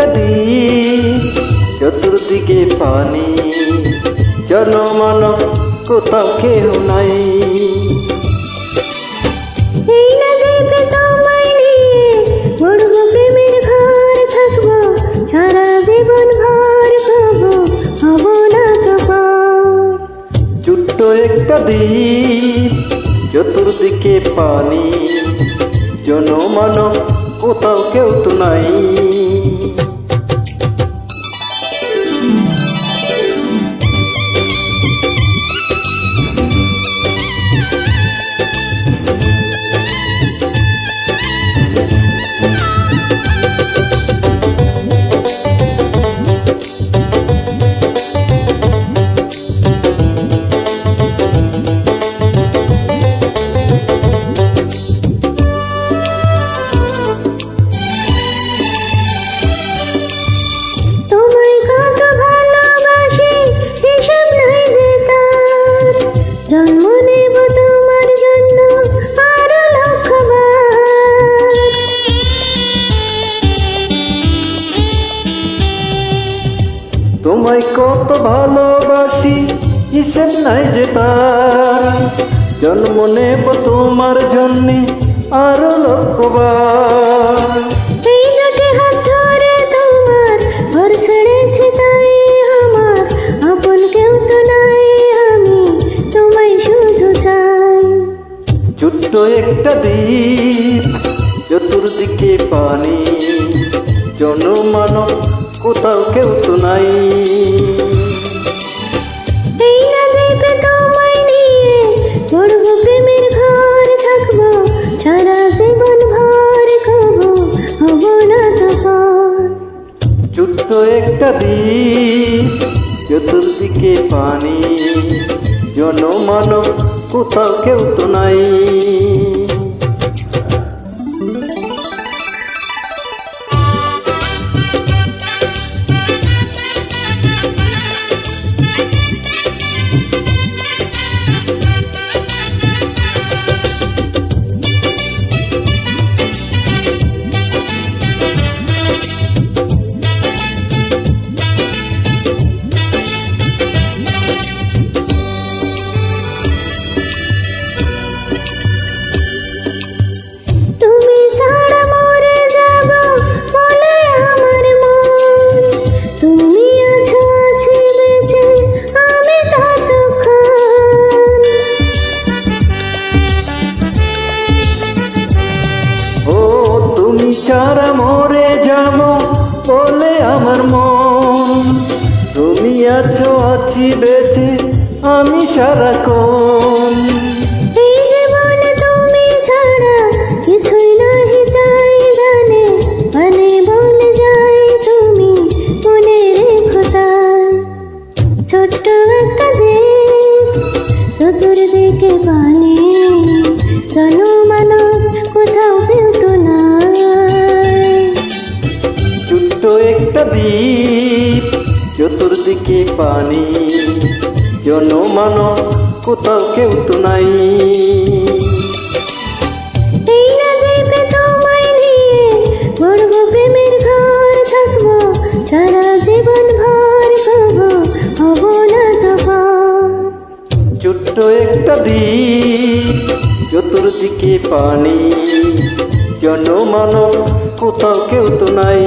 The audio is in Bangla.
দ্বীপ চতুর্দিকে পানি জনমান কোথাও কেউ নাই। একটা দ্বীপ চতুর্দিকে পানি জনমান কোথাও কেউ তো নাই। তোমায় কত ভালোবাসি হিসেব নাই যে তার? জন্ম নেব তোমার জন্যে আরও লক্ষবার ছোট্ট একটা দ্বীপ চতুর্দিকে পানি জনমান কোথাও কেউ তো নাই। ছোট্ট একটা দ্বীপ চতুর্দিকে পানি জনমান কোথাও কেউ তো নাই বলে আমার মন। তুমি আছো আছি বেঁচে আমি সারাক্ষণ। এই দ্বীপ চতুর্দিকে পানি জনমান কোথাও কেউ তো নাই। ছোট্ট একটা দ্বীপ চতুর্দিকে পানি জনমান কোথাও কেউ তো নাই